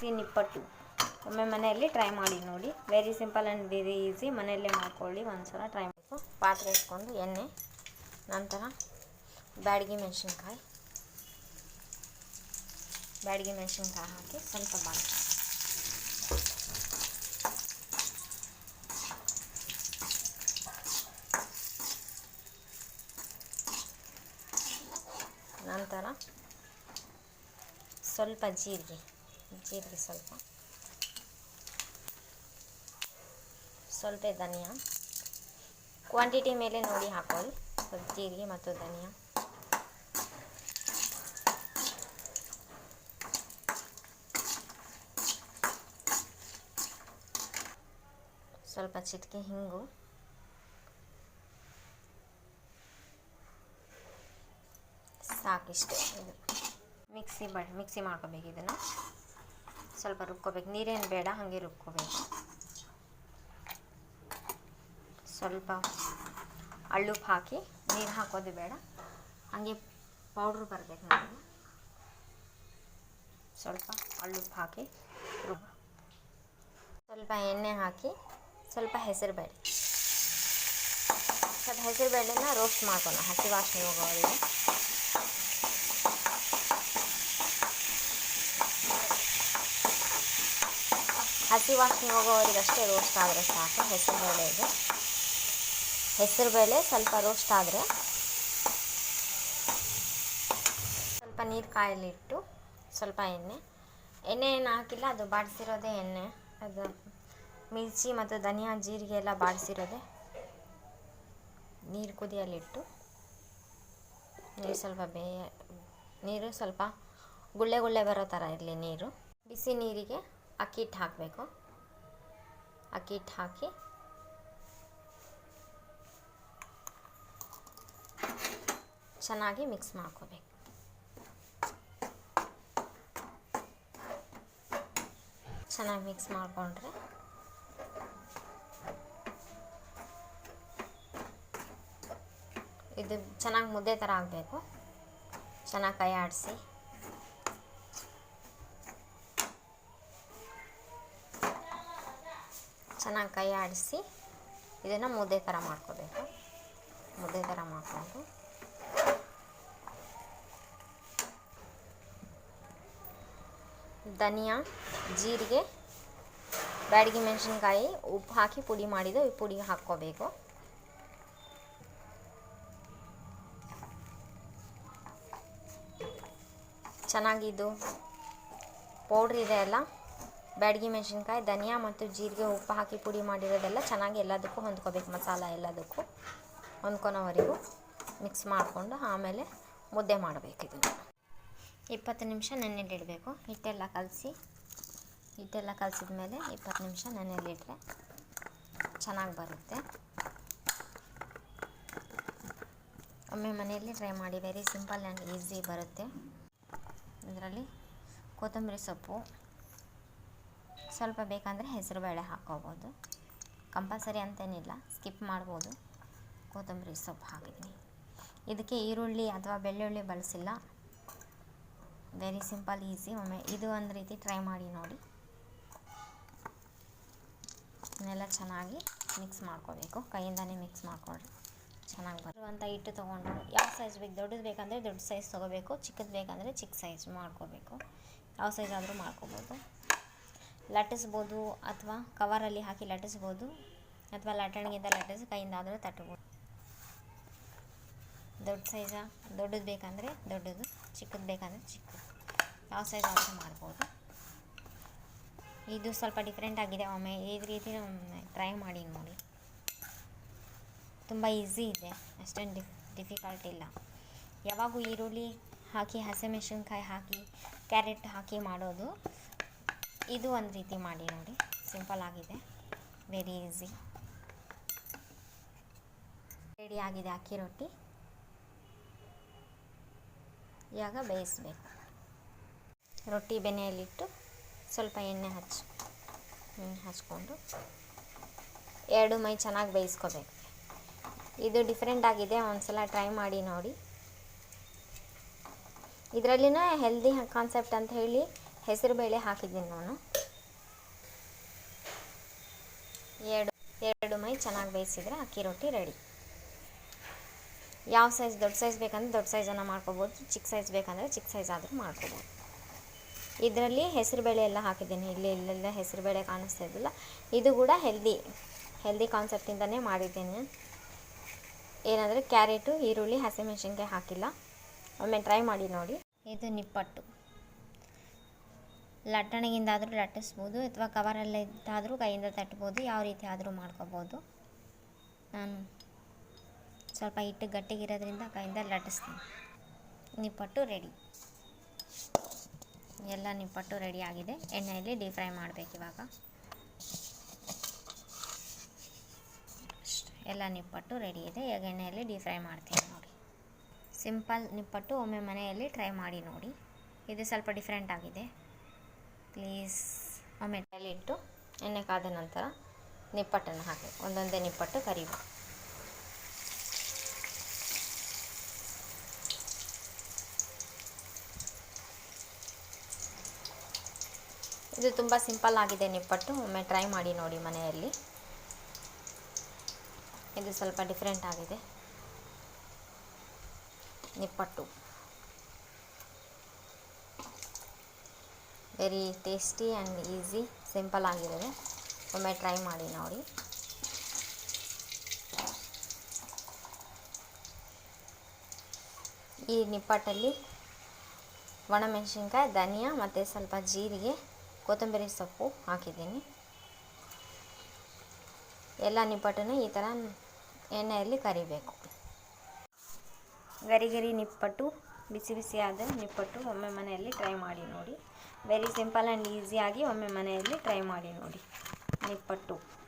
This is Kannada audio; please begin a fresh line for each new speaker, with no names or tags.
ಬಿಸಿ ನಿಪ್ಪಟ್ಟು. ಒಮ್ಮೆ ಮನೆಯಲ್ಲಿ ಟ್ರೈ ಮಾಡಿ ನೋಡಿ. Very simple and very easy ಮನೆಯಲ್ಲೇ ಮಾಡ್ಕೊಳ್ಳಿ. ಒಂದ್ಸಲ ಟ್ರೈ ಮಾಡಬೇಕು ಪಾತ್ರೆ ಇಟ್ಕೊಂಡು ಎಣ್ಣೆ, ನಂತರ ಬ್ಯಾಡಗಿ ಮೆಣಸಿನ್ಕಾಯಿ. ಬ್ಯಾಡಗಿ ಮೆಣಸಿನ್ಕಾಯಿ ಹಾಕಿ ಸ್ವಲ್ಪ ಬಾಳೆ ನಂತರ ಸ್ವಲ್ಪ ಜೀರಿಗೆ. ಜೀರಿಗೆ ಸ್ವಲ್ಪ. ಸ್ವಲ್ಪ ಧನಿಯಾ. ಕ್ವಾಂಟಿಟಿ ಮೇಲೆ ನೋಡಿ ಹಾಕೊಳ್ಳಿ. ಸ್ವಲ್ಪ ಜೀರಿಗೆ ಮತ್ತು ಧನಿಯಾ. ಸ್ವಲ್ಪ ಚಿಟಿಕೆ ಹಿಂಗು. ಸಾಕಿಷ್ಟೇ ಇದು. ಮಿಕ್ಸಿ ಬ ಮಿಕ್ಸಿ ಮಾಡ್ಕೋಬೇಕು ಇದನ್ನು. ಸ್ವಲ್ಪ ರುಬ್ಕೋಬೇಕು. ನೀರೇನು ಬೇಡ, ಹಾಗೆ ರುಬ್ಕೋಬೇಕು. ಸ್ವಲ್ಪ ಅಳ್ಳುಪ್ಪು ಹಾಕಿ, ನೀರು ಹಾಕೋದು ಬೇಡ. ಹಾಗೆ ಪೌಡ್ರ್ ಬರಬೇಕು ನಾವು ಸ್ವಲ್ಪ ಅಳ್ಳುಪ್ಪು ಹಾಕಿ ರುಬ್ ಸ್ವಲ್ಪ ಎಣ್ಣೆ ಹಾಕಿ, ಸ್ವಲ್ಪ ಹೆಸರುಬೇಳೆ ಸ್ವಲ್ಪ ಹೆಸರುಬೇಳೆನ ರೋಸ್ಟ್ ಮಾಡ್ಕೊಳ್ಳೋಣ ಹಸಿ ವಾಸನೆ ಹೋಗೋವರೆಗೆ. ಹಸಿ ವಾಸನೆ ಹೋಗೋವರೆಗೆ ಅಷ್ಟೇ ರೋಸ್ಟ್ ಆದರೆ ಸಾಕು. ಹೆಸರುಬೇಳೆ ಇದು. ಹೆಸರುಬೇಳೆ ಸ್ವಲ್ಪ ರೋಸ್ಟ್ ಆದರೆ ಸ್ವಲ್ಪ ನೀರು ಕಾಯಲಿಟ್ಟು ಸ್ವಲ್ಪ ಎಣ್ಣೆ. ಎಣ್ಣೆ ಏನು ಹಾಕಿಲ್ಲ, ಅದು ಬಾಡಿಸಿರೋದೇ ಎಣ್ಣೆ. ಅದು ಮಿರ್ಚಿ ಮತ್ತು ಧನಿಯಾ ಜೀರಿಗೆ ಎಲ್ಲ ಬಾಡಿಸಿರೋದೆ ನೀರು ಕುದಿಯಲಿಟ್ಟು ನೀರು ಸ್ವಲ್ಪ ಬೇಯ, ನೀರು ಸ್ವಲ್ಪ ಗುಳ್ಳೆ ಗುಳ್ಳೆ ಬರೋ ಥರ ಇರಲಿ ನೀರು. ಬಿಸಿ ನೀರಿಗೆ ಅಕ್ಕಿ ಹಿಟ್ಟು ಹಾಕಬೇಕು. ಅಕ್ಕಿ ಹಿಟ್ಟು ಹಾಕಿ. ಚೆನ್ನಾಗಿ ಮಿಕ್ಸ್ ಮಾಡ್ಕೋಬೇಕು. ಚೆನ್ನಾಗಿ ಮಿಕ್ಸ್ ಮಾಡಿಕೊಂಡ್ರೆ ಇದು ಚೆನ್ನಾಗಿ ಮುದ್ದೆ ಥರ ಆಗಬೇಕು. ಚೆನ್ನಾಗಿ ಕೈ ಆಡಿಸಿ. ಚೆನ್ನಾಗಿ ಕೈ ಆಡಿಸಿ ಇದನ್ನು ಮುದ್ದೆ ಥರ ಮಾಡ್ಕೋಬೇಕು. ಮುದ್ದೆ ಥರ ಮಾಡಿಕೊಂಡು. ಧನಿಯಾ, ಜೀರಿಗೆ, ಬ್ಯಾಡಗಿ ಮೆಣಸಿನ್ಕಾಯಿ, ಉಪ್ಪು ಹಾಕಿ ಪುಡಿ ಮಾಡಿದ್ದು ಈ ಪುಡಿ ಹಾಕ್ಕೋಬೇಕು. ಚೆನ್ನಾಗಿದ್ದು. ಪೌಡ್ರ್ ಇದೆ ಅಲ್ಲ? ಬ್ಯಾಡಗಿ ಮೆಣಸಿನ್ಕಾಯಿ, ಧನಿಯಾ ಮತ್ತು ಜೀರಿಗೆ ಉಪ್ಪು ಹಾಕಿ ಪುಡಿ ಮಾಡಿರೋದೆಲ್ಲ ಚೆನ್ನಾಗಿ ಎಲ್ಲದಕ್ಕೂ ಹೊಂದ್ಕೋಬೇಕು, ಮಸಾಲ ಎಲ್ಲದಕ್ಕೂ. ಹೊಂದ್ಕೊಳೋವರೆಗೂ ಮಿಕ್ಸ್ ಮಾಡಿಕೊಂಡು ಆಮೇಲೆ ಮುದ್ದೆ ಮಾಡಬೇಕು ಇದನ್ನು. ಇಪ್ಪತ್ತು ನಿಮಿಷ ನೆನೆಯಲ್ಲಿಡಬೇಕು ಹಿಟ್ಟೆಲ್ಲ ಕಲಸಿ, ಹಿಟ್ಟೆಲ್ಲ ಕಲಸಿದ ಮೇಲೆ ಇಪ್ಪತ್ತು ನಿಮಿಷ ನೆನೆಯಲ್ಲಿಟ್ಟರೆ ಚೆನ್ನಾಗಿ ಬರುತ್ತೆ. ಒಮ್ಮೆ ಮನೆಯಲ್ಲಿ ಟ್ರೈ ಮಾಡಿ ವೆರಿ ಸಿಂಪಲ್ ಆ್ಯಂಡ್ ಈಸಿ ಬರುತ್ತೆ. ಇದರಲ್ಲಿ ಕೊತ್ತಂಬರಿ ಸೊಪ್ಪು ಸ್ವಲ್ಪ ಬೇಕಂದರೆ ಹೆಸರುಬೇಳೆ ಹಾಕ್ಕೋಬೋದು ಕಂಪಲ್ಸರಿ ಅಂತೇನಿಲ್ಲ, ಸ್ಕಿಪ್ ಮಾಡ್ಬೋದು. ಕೊತ್ತಂಬರಿ ಸೊಪ್ಪು ಹಾಕಿದ್ದೀನಿ ಇದಕ್ಕೆ ಈರುಳ್ಳಿ ಅಥವಾ ಬೆಳ್ಳುಳ್ಳಿ ಬಳಸಿಲ್ಲ. ವೆರಿ ಸಿಂಪಲ್ ಈಸಿ ಒಮ್ಮೆ ಇದು ಒಂದು ರೀತಿ ಟ್ರೈ ಮಾಡಿ ನೋಡಿ. ಇದನ್ನೆಲ್ಲ ಚೆನ್ನಾಗಿ ಮಿಕ್ಸ್ ಮಾಡ್ಕೋಬೇಕು. ಕೈಯಿಂದನೇ ಮಿಕ್ಸ್ ಮಾಡ್ಕೊಂಡ್ರೆ ಚೆನ್ನಾಗಿ ಬರುವಂಥ ಹಿಟ್ಟು ತೊಗೊಂಡು ಯಾವ ಸೈಜ್ ಬೇಕು? ದೊಡ್ಡದು ಬೇಕಂದರೆ ದೊಡ್ಡ ಸೈಜ್ ತೊಗೋಬೇಕು. ಚಿಕ್ಕದು ಬೇಕಂದರೆ ಚಿಕ್ಕ ಸೈಜ್ ಮಾಡ್ಕೋಬೇಕು. ಯಾವ ಸೈಜ್ ಆದರೂ ಮಾಡ್ಕೋಬೋದು. ಲಟ್ಟಿಸ್ಬೋದು ಅಥವಾ ಕವರಲ್ಲಿ ಹಾಕಿ ಲಟ್ಟಿಸ್ಬೋದು ಅಥವಾ ಲಟ್ಟಣಿಗಿಂತ ಲಟ್ಟಿಸಿ ಕೈಯಿಂದ ಆದರೂ ತಟ್ಬೋದು ದೊಡ್ಡ ಸೈಜ ದೊಡ್ಡದು ಬೇಕಂದರೆ ದೊಡ್ಡದು, ಚಿಕ್ಕದು ಬೇಕಂದರೆ ಚಿಕ್ಕದು. ಯಾವ ಸೈಜ್ ಆದರೂ ಮಾಡ್ಬೋದು. ಇದು ಸ್ವಲ್ಪ ಡಿಫ್ರೆಂಟ್ ಆಗಿದೆ. ಒಮ್ಮೆ ಈ ರೀತಿ ಟ್ರೈ ಮಾಡಿ ನೋಡಿ. ತುಂಬ ಈಸಿ ಇದೆ. ಅಷ್ಟೊಂದು ಡಿಫ್ ಡಿಫಿಕಲ್ಟ್ ಇಲ್ಲ. ಯಾವಾಗೂ ಈರುಳ್ಳಿ ಹಾಕಿ ಹಸಿಮೆಣಸಿನ್ಕಾಯಿ ಹಾಕಿ ಕ್ಯಾರೆಟ್ ಹಾಕಿ ಮಾಡೋದು ಇದು ಒಂದು ರೀತಿ ಮಾಡಿ ನೋಡಿ. ಸಿಂಪಲ್ ಆಗಿದೆ. ವೆರಿ ಈಸಿ ರೆಡಿ ಆಗಿದೆ ಅಕ್ಕಿ ರೊಟ್ಟಿ. ಇವಾಗ ಬೇಯಿಸ್ಬೇಕು. ರೊಟ್ಟಿ ಬೆನೆಯಲ್ಲಿಟ್ಟು ಸ್ವಲ್ಪ ಎಣ್ಣೆ ಹಚ್ಚಿ ಎಣ್ಣೆ ಹಚ್ಕೊಂಡು ಎರಡು ಮೈ ಚೆನ್ನಾಗಿ ಬೇಯಿಸ್ಕೋಬೇಕು. ಇದು ಡಿಫ್ರೆಂಟ್ ಆಗಿದೆ. ಒಂದ್ಸಲ ಟ್ರೈ ಮಾಡಿ ನೋಡಿ. ಇದರಲ್ಲಿನ ಹೆಲ್ದಿ ಕಾನ್ಸೆಪ್ಟ್ ಅಂತ ಹೇಳಿ ಹೆಸರುಬೇಳೆ ಹಾಕಿದ್ದೀನಿ ನಾನು. ಎರಡು ಎರಡು ಮೈ ಚೆನ್ನಾಗಿ ಬೇಯಿಸಿದರೆ ಅಕ್ಕಿ ರೊಟ್ಟಿ ರೆಡಿ ಯಾವ ಸೈಜ್ ದೊಡ್ಡ ಸೈಜ್ ಬೇಕಂದ್ರೆ ದೊಡ್ಡ ಸೈಜನ್ನು ಮಾಡ್ಕೋಬೋದು ಚಿಕ್ಕ ಸೈಜ್ ಬೇಕಂದರೆ ಚಿಕ್ಕ ಸೈಜ್ ಆದರೂ ಮಾಡ್ಕೋಬೋದು. ಇದರಲ್ಲಿ ಹೆಸರುಬೇಳೆ ಎಲ್ಲ ಹಾಕಿದ್ದೀನಿ. ಇಲ್ಲಿ, ಇಲ್ಲೆಲ್ಲ ಹೆಸರುಬೇಳೆ ಕಾಣಿಸ್ತಾ ಇದ್ದಿಲ್ಲ. ಇದು ಕೂಡ ಹೆಲ್ದಿ ಹೆಲ್ದಿ ಕಾನ್ಸೆಪ್ಟಿಂದನೇ ಮಾಡಿದ್ದೀನಿ. ಏನಂದರೆ ಕ್ಯಾರೆಟು, ಈರುಳ್ಳಿ, ಹಸಿಮೆಣಸಿನ್ಕಾಯಿ ಹಾಕಿಲ್ಲ. ಒಮ್ಮೆ ಟ್ರೈ ಮಾಡಿ ನೋಡಿ. ಇದು ನಿಪ್ಪಟ್ಟು. ಲಟ್ಟಣಿಗಿಂದಾದರೂ ಲಟ್ಟಿಸ್ಬೋದು ಅಥವಾ ಕವರಲ್ಲೇ ಇದ್ದಾದರೂ ಕೈಯಿಂದ ತಟ್ಬೋದು, ಯಾವ ರೀತಿ ಆದರೂ ಮಾಡ್ಕೋಬೋದು. ನಾನು ಸ್ವಲ್ಪ ಹಿಟ್ಟು ಗಟ್ಟಿಗಿರೋದ್ರಿಂದ ಕೈಯಿಂದ ಲಟ್ಟಿಸ್ತೀನಿ. ನಿಪ್ಪಟ್ಟು ರೆಡಿ. ಎಲ್ಲ ನಿಪ್ಪಟ್ಟು ರೆಡಿ ಆಗಿದೆ. ಎಣ್ಣೆಯಲ್ಲಿ ಡೀಪ್ ಫ್ರೈ ಮಾಡಬೇಕು ಇವಾಗ. ಎಲ್ಲ ನಿಪ್ಪಟ್ಟು ರೆಡಿ ಇದೆ. ಈಗ ಎಣ್ಣೆಯಲ್ಲಿ ಡೀಪ್ ಫ್ರೈ ಮಾಡ್ತೀನಿ ನೋಡಿ. ಸಿಂಪಲ್ ನಿಪ್ಪಟ್ಟು ಒಮ್ಮೆ ಮನೆಯಲ್ಲಿ ಟ್ರೈ ಮಾಡಿ ನೋಡಿ. ಇದು ಸ್ವಲ್ಪ ಡಿಫ್ರೆಂಟ್ ಆಗಿದೆ. ಪ್ಲೀಸ್ ಒಮ್ಮೆ ಇಟ್ಟು ಎಣ್ಣೆ ಕಾದ ನಂತರ ನಿಪ್ಪಟ್ಟನ್ನು ಹಾಕಿ. ಒಂದೊಂದೇ ನಿಪ್ಪಟ್ಟು ಕರಿಬೇಕು. ಇದು ತುಂಬ ಸಿಂಪಲ್ ಆಗಿದೆ ನಿಪ್ಪಟ್ಟು. ಒಮ್ಮೆ ಟ್ರೈ ಮಾಡಿ ನೋಡಿ ಮನೆಯಲ್ಲಿ. ಇದು ಸ್ವಲ್ಪ ಡಿಫ್ರೆಂಟ್ ಆಗಿದೆ. Nippattu. Very tasty and easy simple ಆಗಿರೋದು. ಒಮ್ಮೆ ಟ್ರೈ ಮಾಡಿ ನೋಡಿ. ಈ ನಿಪ್ಪಟ್ಟಲ್ಲಿ ಒಣಮೆಣಸಿನ್ಕಾಯಿ, ಧನಿಯಾ ಮತ್ತು ಸ್ವಲ್ಪ ಜೀರಿಗೆ, ಕೊತ್ತಂಬರಿ ಸೊಪ್ಪು ಹಾಕಿದ್ದೀನಿ. ಎಲ್ಲ ನಿಪ್ಪಟ್ಟನ್ನು ಈ ಥರ ಎಣ್ಣೆಯಲ್ಲಿ ಕರಿಬೇಕು. ಗರಿ ಗರಿ ನಿಪ್ಪಟ್ಟು ಬಿಸಿ ಬಿಸಿಯಾದ ನಿಪ್ಪಟ್ಟು ಒಮ್ಮೆ ಮನೆಯಲ್ಲಿ ಟ್ರೈ ಮಾಡಿ ನೋಡಿ. ವೆರಿ ಸಿಂಪಲ್ ಆ್ಯಂಡ್ ಈಸಿಯಾಗಿ ಒಮ್ಮೆ ಮನೆಯಲ್ಲಿ ಟ್ರೈ ಮಾಡಿ ನೋಡಿ. ನಿಪ್ಪಟ್ಟು.